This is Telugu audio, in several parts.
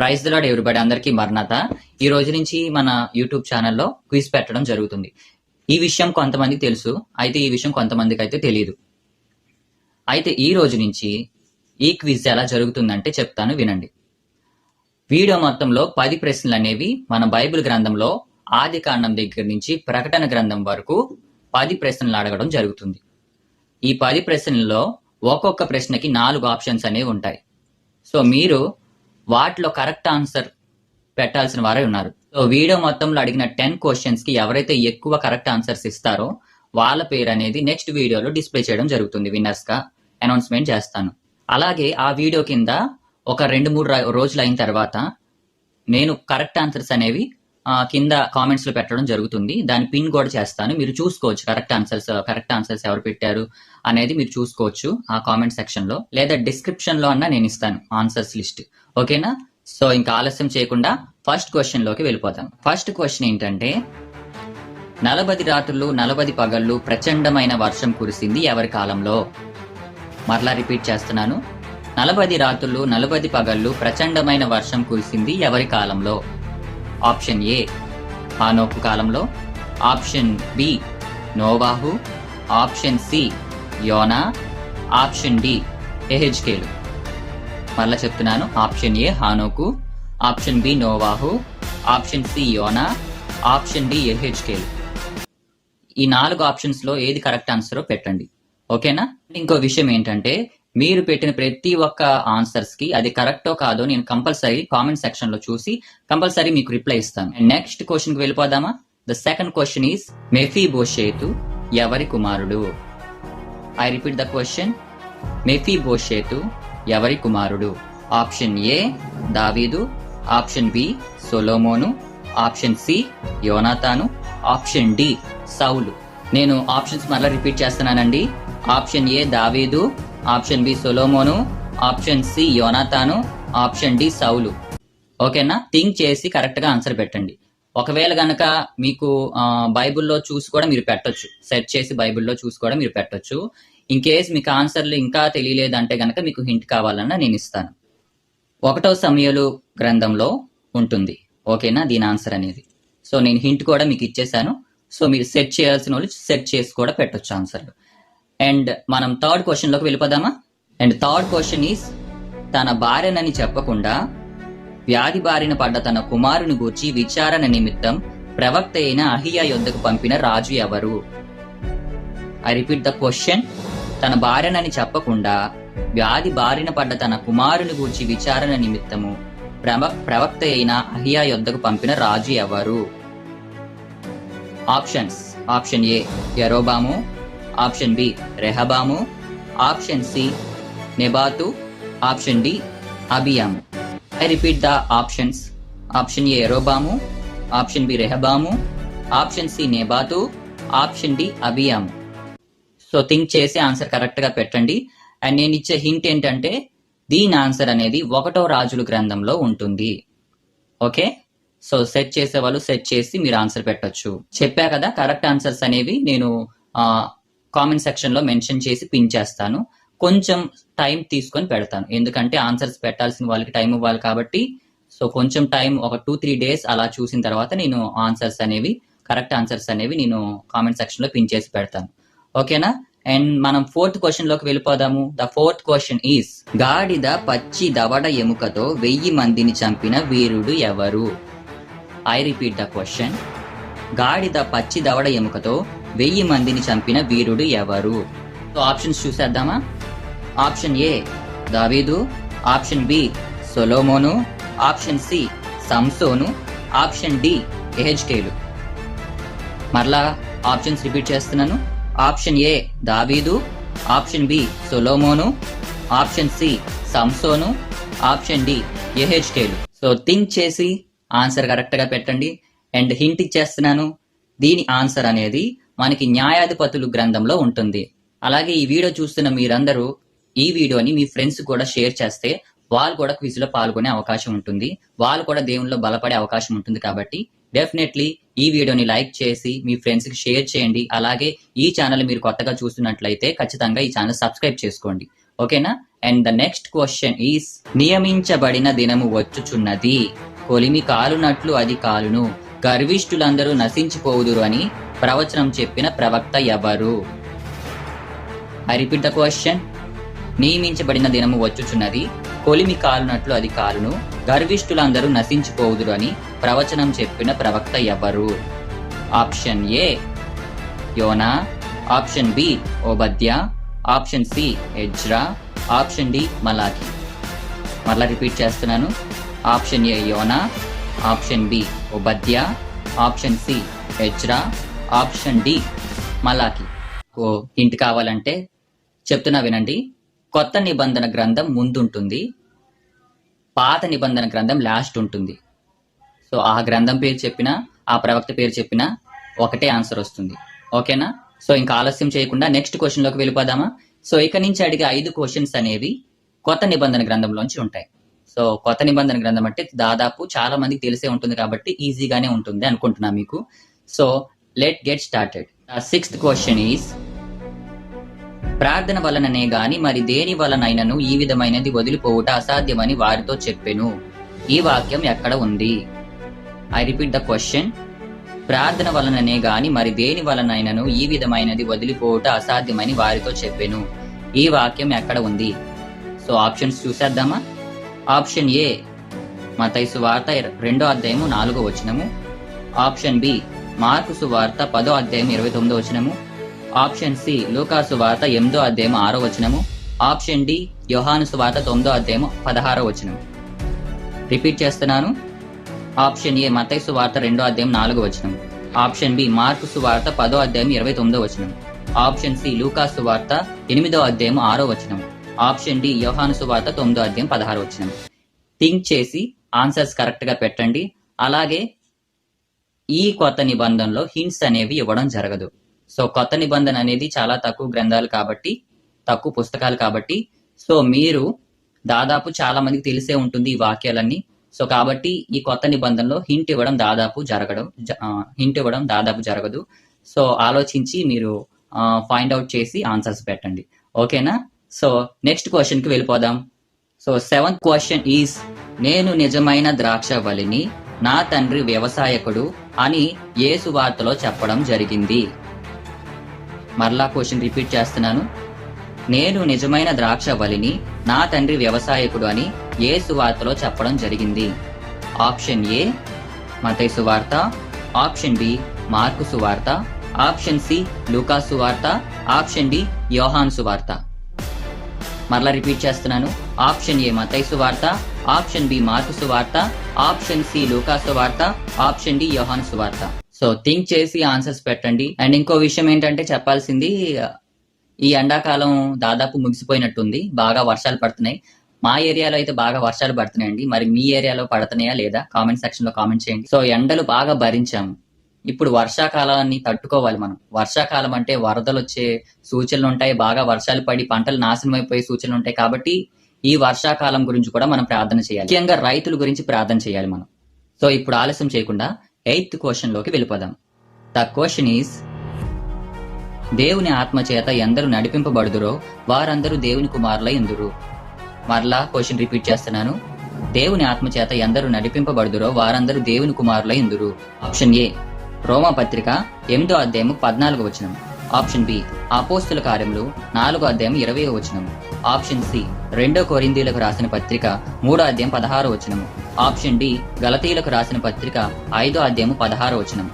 ప్రైజ్ దలాడ్ ఎవరిబడి అందరికీ మరణత. ఈ రోజు నుంచి మన యూట్యూబ్ ఛానల్లో క్విజ్ పెట్టడం జరుగుతుంది. ఈ విషయం కొంతమందికి తెలుసు అయితే ఈ విషయం కొంతమందికి అయితే తెలియదు అయితే ఈ రోజు నుంచి ఈ క్విజ్ ఎలా జరుగుతుందంటే చెప్తాను వినండి. వీడియో మొత్తంలో పది ప్రశ్నలు అనేవి మన బైబిల్ గ్రంథంలో ఆది కాండం దగ్గర నుంచి ప్రకటన గ్రంథం వరకు పది ప్రశ్నలు అడగడం జరుగుతుంది. ఈ పది ప్రశ్నల్లో ఒక్కొక్క ప్రశ్నకి నాలుగు ఆప్షన్స్ అనేవి ఉంటాయి. సో మీరు వాటిలో కరెక్ట్ ఆన్సర్ పెట్టాల్సిన వారే ఉన్నారు. సో వీడియో మొత్తంలో అడిగిన టెన్ క్వశ్చన్స్కి ఎవరైతే ఎక్కువ కరెక్ట్ ఆన్సర్స్ ఇస్తారో వాళ్ళ పేరు అనేది నెక్స్ట్ వీడియోలో డిస్ప్లే చేయడం జరుగుతుంది విన్నర్స్గా అనౌన్స్మెంట్ చేస్తాను. అలాగే ఆ వీడియో కింద ఒక రెండు మూడు రోజులు అయిన తర్వాత నేను కరెక్ట్ ఆన్సర్స్ అనేవి కింద కామెంట్స్లో పెట్టడం జరుగుతుంది. దాని పిన్ కూడా చేస్తాను. మీరు చూసుకోవచ్చు. కరెక్ట్ ఆన్సర్స్ కరెక్ట్ ఆన్సర్స్ ఎవరు పెట్టారు అనేది మీరు చూసుకోవచ్చు ఆ కామెంట్ సెక్షన్లో. లేదా డిస్క్రిప్షన్లో అన్నా నేను ఇస్తాను ఆన్సర్స్ లిస్ట్ ఓకేనా సో ఇంకా ఆలస్యం చేయకుండా ఫస్ట్ క్వశ్చన్లోకి వెళ్ళిపోతాం ఫస్ట్ క్వశ్చన్ ఏంటంటే నలభది రాత్రులు నలభది పగళ్ళు ప్రచండమైన వర్షం కురిసింది ఎవరి కాలంలో? మరలా రిపీట్ చేస్తున్నాను. నలభది రాత్రులు నలభది పగళ్ళు ప్రచండమైన వర్షం కురిసింది ఎవరి కాలంలో? ఆప్షన్ ఏ హానోకు కాలంలో ఆప్షన్ బి నోవాహు ఆప్షన్ సి యోనా ఆప్షన్ డి ఎహెచ్కేలు మరలా చెప్తున్నాను ఆప్షన్ ఏ హానోకు ఆప్షన్ బి నోవాహు ఆప్షన్ సి యోనా ఆప్షన్ డి ఎహెచ్కేలు ఈ నాలుగు ఆప్షన్స్లో ఏది కరెక్ట్ ఆన్సరో పెట్టండి. ఓకేనా? ఇంకో విషయం ఏంటంటే మీరు పెట్టిన ప్రతి ఒక్క ఆన్సర్స్కి అది కరెక్టో కాదో నేను కంపల్సరీ కామెంట్ సెక్షన్లో చూసి కంపల్సరీ మీకు రిప్లై ఇస్తాను. నెక్స్ట్ క్వశ్చన్కి వెళ్ళిపోదామా? The second question is Mephibosheth ఎవరి కుమారుడు? I repeat the question Mephibosheth ఎవరి కుమారుడు? ఆప్షన్ ఏ దావీదు ఆప్షన్ బి సొలోమోను ఆప్షన్ సి యోనాతాను ఆప్షన్ డి సౌలు నేను ఆప్షన్స్ మరలా రిపీట్ చేస్తున్నానండి. ఆప్షన్ ఏ దావీదు ఆప్షన్ బి సొలోమోను ఆప్షన్ సి యోనాతాను ఆప్షన్ డి సౌలు. ఓకేనా? థింక్ చేసి కరెక్ట్గా ఆన్సర్ పెట్టండి. ఒకవేళ గనక మీకు బైబిల్లో చూసి కూడా మీరు పెట్టొచ్చు. సెర్చ్ చేసి బైబిల్లో చూసి కూడా మీరు పెట్టొచ్చు. ఇన్ కేస్ మీకు ఆన్సర్లు ఇంకా తెలియలేదంటే గనక మీకు హింట్ కావాలన్నా నేను ఇస్తాను. ఒకటో సమయలు గ్రంథంలో ఉంటుంది. ఓకేనా? దీని ఆన్సర్ అనేది. సో నేను హింట్ కూడా మీకు ఇచ్చేసాను సో మీరు సెట్ చేయాల్సిన వాళ్ళు సెట్ చేసి కూడా పెట్టొచ్చు ఆన్సర్లు. అండ్ మనం థర్డ్ క్వశ్చన్లోకి వెళ్ళిపోదామా? అండ్ థర్డ్ క్వశ్చన్ ఈస్ తన భార్యనని చెప్పకుండా వ్యాధి బారిన పడ్డ తన కుమారుని గూర్చి విచారణ నిమిత్తం ప్రవక్త అయిన అహియా యొద్దకు పంపిన రాజు ఎవరు? ఐ రిపీట్ ద క్వశ్చన్ తన భార్యనని చెప్పకుండా వ్యాధి బారిన పడ్డ తన కుమారుని గూర్చి విచారణ నిమిత్తము ప్రవ ప్రవక్త అయిన అహియా యొద్దకు పంపిన రాజు ఎవరు? ఆప్షన్స్ ఆప్షన్ ఏ యరోబాము ఆప్షన్ బి రెహబాము ఆప్షన్ సి నెబాతు option D అబియాము. I repeat the options. Option A ఎరోబాము option B రెహబాము ఆప్షన్ సి నెబాతు ఆప్షన్ డి అబియాము. సో థింక్ చేసి ఆన్సర్ కరెక్ట్గా పెట్టండి. అండ్ నేను ఇచ్చే హింట్ ఏంటంటే దీని ఆన్సర్ అనేది ఒకటో రాజుల గ్రంథంలో ఉంటుంది. ఓకే? సో సెట్ చేసే వాళ్ళు సెట్ చేసి మీరు ఆన్సర్ పెట్టొచ్చు. చెప్పా కదా కరెక్ట్ ఆన్సర్స్ అనేవి నేను కామెంట్ సెక్షన్లో మెన్షన్ చేసి పిన్ చేస్తాను. కొంచెం టైం తీసుకొని పెడతాను. ఎందుకంటే ఆన్సర్స్ పెట్టాల్సిన వాళ్ళకి టైం ఇవ్వాలి కాబట్టి సో కొంచెం టైం ఒక టూ త్రీ డేస్ అలా చూసిన తర్వాత నేను ఆన్సర్స్ అనేవి కరెక్ట్ ఆన్సర్స్ అనేవి నేను కామెంట్ సెక్షన్లో పిన్ చేసి పెడతాను. ఓకేనా? అండ్ మనం ఫోర్త్ క్వశ్చన్లోకి వెళ్ళిపోదాము. ద ఫోర్త్ క్వశ్చన్ ఈస్ గాడిద పచ్చి దవడ ఎముకతో వెయ్యి మందిని చంపిన వీరుడు ఎవరు? I repeat the question. గాడిద పచ్చి దవడ ఎముకతో వెయ్యి మందిని చంపిన వీరుడు ఎవరు? సో ఆప్షన్స్ చూసేద్దామా? ఆప్షన్ ఏ దావీదు. ఆప్షన్ బి సొలోమోను. ఆప్షన్ సి సంసోను. ఆప్షన్ డి ఎహెచ్కేలు మరలా ఆప్షన్స్ రిపీట్ చేస్తున్నాను. ఆప్షన్ ఏ దావీదు. ఆప్షన్ బి సొలోమోను. ఆప్షన్ సి సంసోను. ఆప్షన్ డి ఎహెచ్కేలు సో థింక్ చేసి ఆన్సర్ కరెక్ట్గా పెట్టండి. అండ్ హింట్ ఇచ్చేస్తున్నాను. దీని ఆన్సర్ అనేది మనకి న్యాయాధిపతులు గ్రంథంలో ఉంటుంది. అలాగే ఈ వీడియో చూస్తున్న మీరందరూ ఈ వీడియోని మీ ఫ్రెండ్స్ కూడా షేర్ చేస్తే వాళ్ళు కూడా క్విజ్లో పాల్గొనే అవకాశం ఉంటుంది. వాళ్ళు కూడా దేవునిలో బలపడే అవకాశం ఉంటుంది కాబట్టి డెఫినెట్లీ ఈ వీడియోని లైక్ చేసి మీ ఫ్రెండ్స్కి షేర్ చేయండి. అలాగే ఈ ఛానల్ మీరు కొత్తగా చూస్తున్నట్లయితే ఖచ్చితంగా ఈ ఛానల్ సబ్స్క్రైబ్ చేసుకోండి. ఓకేనా? And the next question is నియమించబడిన దినము వచ్చుచున్నది. కొలిమి కాలునట్లు అది కాలును. గర్విష్ఠులందరూ నశించిపోవుదురు అని ప్రవచనం చెప్పిన ప్రవక్త ఎవరు? ఐ రిపీట్ ద క్వశ్చన్ నియమించబడిన దినము వచ్చుచున్నది. కొలిమి కాలునట్లు అది కాలును. గర్విష్ఠులందరూ నశించిపోవుదురు అని ప్రవచనం చెప్పిన ప్రవక్త ఎవరు? ఆప్షన్ ఏ యోనా ఆప్షన్ బి ఓబద్య ఆప్షన్ సి ఎజ్రా ఆప్షన్ డి మలాకి మరలా రిపీట్ చేస్తున్నాను. ఆప్షన్ ఏ యోనా ఆప్షన్ బి ఓబద్య ఆప్షన్ సి ఎజ్రా ఆప్షన్ డి మలాకి. ఓ ఇంటి కావాలంటే చెప్తున్నా వినండి. కొత్త నిబంధన గ్రంథం ముందుంటుంది. పాత నిబంధన గ్రంథం లాస్ట్ ఉంటుంది. సో ఆ గ్రంథం పేరు చెప్పినా ఆ ప్రవక్త పేరు చెప్పినా ఒకటే ఆన్సర్ వస్తుంది. ఓకేనా? సో ఇంకా ఆలస్యం చేయకుండా నెక్స్ట్ క్వశ్చన్లోకి వెళ్ళిపోదామా? సో ఇక నుంచి అడిగే ఐదు క్వశ్చన్స్ అనేవి కొత్త నిబంధన గ్రంథంలోంచి ఉంటాయి. సో కొత్త నిబంధన గ్రంథం అంటే దాదాపు చాలా మందికి తెలిసే ఉంటుంది కాబట్టి ఈజీగానే ఉంటుంది అనుకుంటున్నా మీకు. So let get started sixth question is ప్రార్థన వలననే గాని మరి దేని వలనైనను ఈ విధమైనది వదిలిపోవుట అసాధ్యమని వారితో చెప్పెను. ఈ వాక్యం ఎక్కడ ఉంది? ఐ రిపీట్ ద క్వశ్చన్ ప్రార్థన వలననే గాని మరి దేని వలనైనను ఈ విధమైనది వదిలిపోవుట అసాధ్యమని వారితో చెప్పెను. ఈ వాక్యం ఎక్కడ ఉంది? సో ఆప్షన్స్ చూసేద్దామా? ఆప్షన్ ఏ మతైసు వార్త రెండో అధ్యాయము నాలుగో వచనము. ఆప్షన్ బి మార్కు సువార్త పదో అధ్యాయం ఇరవై తొమ్మిదో వచనము. ఆప్షన్ సి లూకాసు వార్త ఎనిమిదో అధ్యాయం ఆరో వచనము. ఆప్షన్ డి యోహాను సువార్త తొమ్మిదో అధ్యాయం పదహారో వచనం రిపీట్ చేస్తున్నాను. ఆప్షన్ ఏ మతైసు సువార్త రెండో అధ్యాయం నాలుగో వచనం ఆప్షన్ బి మార్కు సువార్త పదో అధ్యాయం ఇరవై తొమ్మిదో వచనం ఆప్షన్ సి లూకాసు సువార్త ఎనిమిదో అధ్యాయం ఆరో వచనం ఆప్షన్ డి యోహాను సువార్త తొమ్మిదో అధ్యాయం పదహారో వచనం థింక్ చేసి ఆన్సర్స్ కరెక్ట్గా పెట్టండి. అలాగే ఈ కొత్త నిబంధనలో హింట్స్ అనేవి ఇవ్వడం జరగదు. సో కొత్త నిబంధన అనేది చాలా తక్కువ గ్రంథాలు కాబట్టి తక్కువ పుస్తకాలు కాబట్టి సో మీరు దాదాపు చాలా మందికి తెలిసే ఉంటుంది ఈ వాక్యాలన్నీ. సో కాబట్టి ఈ కొత్త నిబంధనలో హింట్ ఇవ్వడం దాదాపు జరగడం హింట్ ఇవ్వడం దాదాపు జరగదు. సో ఆలోచించి మీరు ఫైండ్ అవుట్ చేసి ఆన్సర్స్ పెట్టండి. ఓకేనా? సో నెక్స్ట్ క్వశ్చన్కి వెళ్ళిపోదాం. సో సెవెంత్ క్వశ్చన్ ఈస్ నేను నిజమైన ద్రాక్ష వలిని నా తండ్రి వ్యవసాయకుడు అని యేసు వార్తలో చెప్పడం జరిగింది. మరలా క్వశ్చన్ రిపీట్ చేస్తున్నాను. నేను నిజమైన ద్రాక్ష వలిని నా తండ్రి వ్యవసాయకుడు అని యేసు వార్తలో చెప్పడం జరిగింది. ఆప్షన్ ఏ మతై వార్త ఆప్షన్ బి మార్కు సువార్త. ఆప్షన్ సి లూకా సువార్త. ఆప్షన్ డి యోహాన్ సువార్త. మరలా రిపీట్ చేస్తున్నాను. ఆప్షన్ ఏ మతైసు వార్త ఆప్షన్ బి మార్కు సువార్త. ఆప్షన్ సి లూకాస్ వార్త ఆప్షన్ డి యోహాన్స్ సువార్త సో థింక్ చేసి ఆన్సర్స్ పెట్టండి. అండ్ ఇంకో విషయం ఏంటంటే చెప్పాల్సింది ఈ ఎండాకాలం దాదాపు ముగిసిపోయినట్టుంది. బాగా వర్షాలు పడుతున్నాయి. మా ఏరియాలో అయితే బాగా వర్షాలు పడుతున్నాయండి. మరి మీ ఏరియాలో పడుతున్నాయా లేదా కామెంట్ సెక్షన్లో కామెంట్ చేయండి. సో ఎండలు బాగా భరించాము. ఇప్పుడు వర్షాకాలాన్ని తట్టుకోవాలి మనం. వర్షాకాలం అంటే వరదలు వచ్చే సూచనలు ఉంటాయి. బాగా వర్షాలు పడి పంటలు నాశనం అయిపోయే సూచనలు ఉంటాయి కాబట్టి ఈ వర్షాకాలం గురించి కూడా మనం ప్రార్థన చేయాలి. ముఖ్యంగా రైతుల గురించి ప్రార్థన చేయాలి మనం. సో ఇప్పుడు ఆలస్యం చేయకుండా ఎయిత్ క్వశ్చన్లోకి వెళ్ళిపోదాం. ద క్వశ్చన్ ఈస్ దేవుని ఆత్మ చేత ఎందరు నడిపింపబడుదురో వారందరూ దేవుని కుమారులై ఎందురు మరలా క్వశ్చన్ రిపీట్ చేస్తున్నాను. దేవుని ఆత్మ చేత ఎందరు నడిపింపబడుదురో వారందరూ దేవుని కుమారులై ఎందురు ఆప్షన్ ఏ రోమా పత్రిక ఎనిమిదో అధ్యాయము పద్నాలుగు వచనం. ఆప్షన్ బి అపోస్తుల కార్యములు నాలుగో అధ్యాయం ఇరవై వచనం. ఆప్షన్ సి రెండో కొరిందీలకు రాసిన పత్రిక మూడో అధ్యాయం పదహారు వచనము. ఆప్షన్ డి గలతీలకు రాసిన పత్రిక ఐదో అధ్యాయము పదహారు వచనం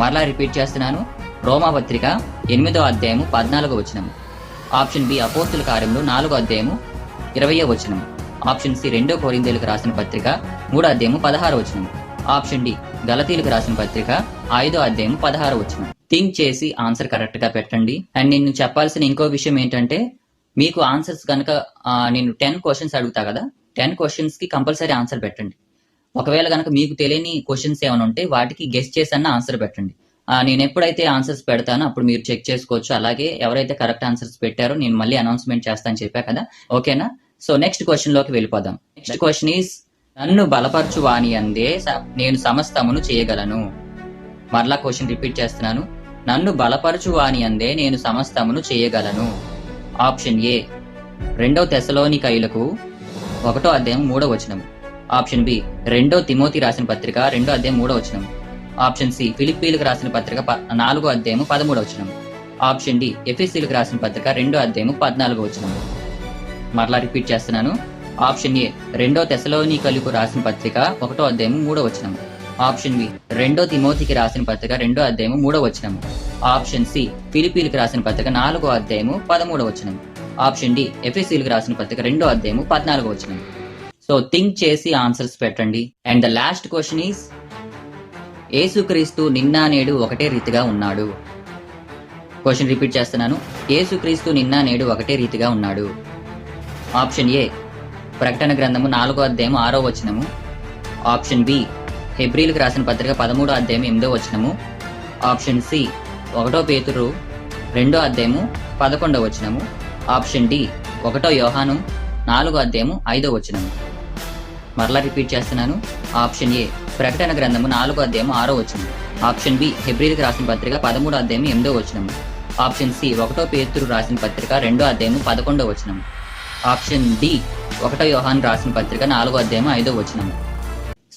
మరలా రిపీట్ చేస్తున్నాను. రోమా పత్రిక ఎనిమిదో అధ్యాయము పద్నాలుగో వచనం ఆప్షన్ బి అపోస్తుల కార్యంలో నాలుగో అధ్యాయము ఇరవయో వచనం ఆప్షన్ సి రెండో కోరిందేలకు రాసిన పత్రిక మూడో అధ్యాయము పదహారు వచనం ఆప్షన్ డి గలతీలకు రాసిన పత్రిక ఐదో అధ్యాయము పదహారు వచనం థింక్ చేసి ఆన్సర్ కరెక్ట్గా పెట్టండి. అండ్ నేను చెప్పాల్సిన ఇంకో విషయం ఏంటంటే మీకు ఆన్సర్స్ కనుక నేను టెన్ క్వశ్చన్స్ అడుగుతా కదా టెన్ క్వశ్చన్స్కి కంపల్సరీ ఆన్సర్ పెట్టండి. ఒకవేళ కనుక మీకు తెలియని క్వశ్చన్స్ ఏమైనా ఉంటే వాటికి గెస్ట్ చేసన్న ఆన్సర్ పెట్టండి. నేను ఎప్పుడైతే ఆన్సర్స్ పెడతానో అప్పుడు మీరు చెక్ చేసుకోవచ్చు. అలాగే ఎవరైతే కరెక్ట్ ఆన్సర్స్ పెట్టారో నేను మళ్ళీ అనౌన్స్మెంట్ చేస్తాను చెప్పా కదా. ఓకేనా సో నెక్స్ట్ క్వశ్చన్లోకి వెళ్ళిపోదాం. నెక్స్ట్ క్వశ్చన్ ఈస్ నన్ను బలపరచు వాణి అందే నేను సమస్తమును చేయగలను. మరలా క్వశ్చన్ రిపీట్ చేస్తున్నాను. నన్ను బలపరచు వాణి అందే నేను సమస్తమును చేయగలను. ఆప్షన్ ఏ రెండో తెసలోనికయులకు ఒకటో అధ్యాయం మూడో వచనం. ఆప్షన్ బి రెండో తిమోతి రాసిన పత్రిక రెండో అధ్యాయం మూడో వచనం. ఆప్షన్ సి ఫిలిప్పీలకు రాసిన పత్రిక ప- నాలుగో అధ్యాయం పదమూడో వచనం. ఆప్షన్ డి ఎఫ్ఎస్సీలకు రాసిన పత్రిక రెండో అధ్యాయం పద్నాలుగో వచనం. మరలా రిపీట్ చేస్తున్నాను. ఆప్షన్ ఏ రెండో తెసలోనికలకు రాసిన పత్రిక ఒకటో అధ్యాయం మూడో వచనం. ఆప్షన్ బి రెండో తిమోతికి రాసిన పత్రిక రెండో అధ్యాయము మూడో వచనము. ఆప్షన్ సి ఫిలిపీలకు రాసిన పత్రిక నాలుగో అధ్యాయము పదమూడో వచనం ఆప్షన్ డి ఎఫ్ఎస్సీలకు రాసిన పత్రిక రెండో అధ్యాయము పద్నాలుగో వచనం సో థింక్ చేసి ఆన్సర్స్ పెట్టండి. And the last question is ఏసుక్రీస్తు నిన్న నేడు ఒకటే రీతిగా ఉన్నాడు. క్వశ్చన్ రిపీట్ చేస్తున్నాను. ఏసుక్రీస్తు నిన్న నేడు ఒకటే రీతిగా ఉన్నాడు. ఆప్షన్ ఏ ప్రకటన గ్రంథము నాలుగో అధ్యాయం ఆరో వచనము. ఆప్షన్ బి హెబ్రిల్కి రాసిన పత్రిక పదమూడో అధ్యాయం ఎనిమిదో వచనము ఆప్షన్ సి ఒకటో పేతురు రెండో అధ్యాయము పదకొండో వచనము ఆప్షన్ డి ఒకటో యోహాను నాలుగో అధ్యాయము ఐదో వచనము. మరలా రిపీట్ చేస్తున్నాను. ఆప్షన్ ఏ ప్రకటన గ్రంథము నాలుగో అధ్యాయము ఆరో వచనం ఆప్షన్ బి హెబ్రిల్కి రాసిన పత్రిక పదమూడో అధ్యాయం ఎనిమిదో వచనము. ఆప్షన్ సి ఒకటో పేతురు రాసిన పత్రిక రెండో అధ్యాయము పదకొండో వచనం ఆప్షన్ డి ఒకటో యోహాన్ రాసిన పత్రిక నాలుగో అధ్యాయం ఐదో వచనము.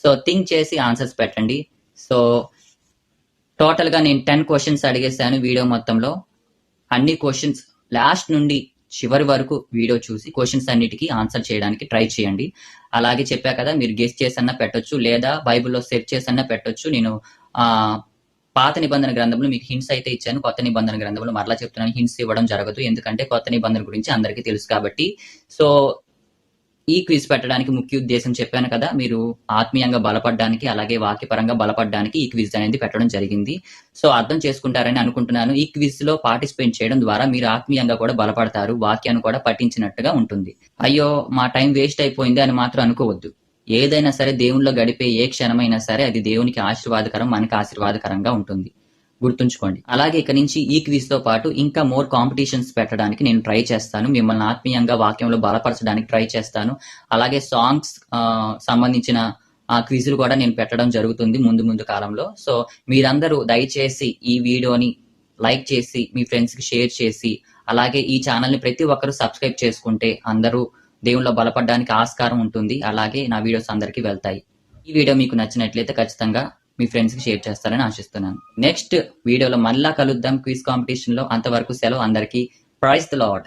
సో థింక్ చేసి ఆన్సర్స్ పెట్టండి. సో టోటల్గా నేను టెన్ క్వశ్చన్స్ అడిగేసాను వీడియో మొత్తంలో. అన్ని క్వశ్చన్స్ లాస్ట్ నుండి చివరి వరకు వీడియో చూసి క్వశ్చన్స్ అన్నిటికీ ఆన్సర్ చేయడానికి ట్రై చేయండి. అలాగే చెప్పా కదా మీరు గెస్ట్ చేసన్నా పెట్టొచ్చు లేదా బైబిల్లో సెర్చ్ చేసన్నా పెట్టొచ్చు. నేను పాత నిబంధన గ్రంథంలో మీకు హింట్స్ అయితే ఇచ్చాను. కొత్త నిబంధన గ్రంథంలో మరలా చెప్తున్నాను. హింట్స్ ఇవ్వడం జరగదు. ఎందుకంటే కొత్త నిబంధన గురించి అందరికీ తెలుసు కాబట్టి. సో ఈ క్విజ్ పెట్టడానికి ముఖ్య ఉద్దేశం చెప్పాను కదా మీరు ఆత్మీయంగా బలపడడానికి అలాగే వాక్యపరంగా బలపడడానికి ఈ క్విజ్ అనేది పెట్టడం జరిగింది. సో అర్థం చేసుకుంటారని అనుకుంటున్నాను. ఈ క్విజ్లో పార్టిసిపేట్ చేయడం ద్వారా మీరు ఆత్మీయంగా కూడా బలపడతారు వాక్యాన్ని కూడా పఠించినట్టుగా ఉంటుంది. అయ్యో మా టైం వేస్ట్ అయిపోయింది అని మాత్రం అనుకోవద్దు. ఏదైనా సరే దేవునిలో గడిపే ఏ క్షణమైనా సరే అది దేవునికి ఆశీర్వాదకరం మనకి ఆశీర్వాదకరంగా ఉంటుంది. గుర్తుంచుకోండి. అలాగే ఇక నుంచి ఈ క్విజ్తో పాటు ఇంకా మోర్ కాంపిటీషన్స్ పెట్టడానికి నేను ట్రై చేస్తాను. మిమ్మల్ని ఆత్మీయంగా వాక్యంలో బలపరచడానికి ట్రై చేస్తాను. అలాగే సాంగ్స్ సంబంధించిన ఆ క్విజులు కూడా నేను పెట్టడం జరుగుతుంది ముందు ముందు కాలంలో. సో మీరందరూ దయచేసి ఈ వీడియోని లైక్ చేసి మీ ఫ్రెండ్స్కి షేర్ చేసి అలాగే ఈ ఛానల్ని ప్రతి ఒక్కరూ సబ్స్క్రైబ్ చేసుకుంటే అందరూ దేవుళ్ళో బలపడడానికి ఆస్కారం ఉంటుంది. అలాగే నా వీడియోస్ అందరికీ వెళ్తాయి. ఈ వీడియో మీకు నచ్చినట్లయితే ఖచ్చితంగా మీ ఫ్రెండ్స్కి షేర్ చేస్తారని ఆశిస్తున్నాను. నెక్స్ట్ వీడియోలో మళ్ళా కలుద్దాం క్విజ్ కాంపిటీషన్లో అంతవరకు సెలవు అందరికీ. Price the lord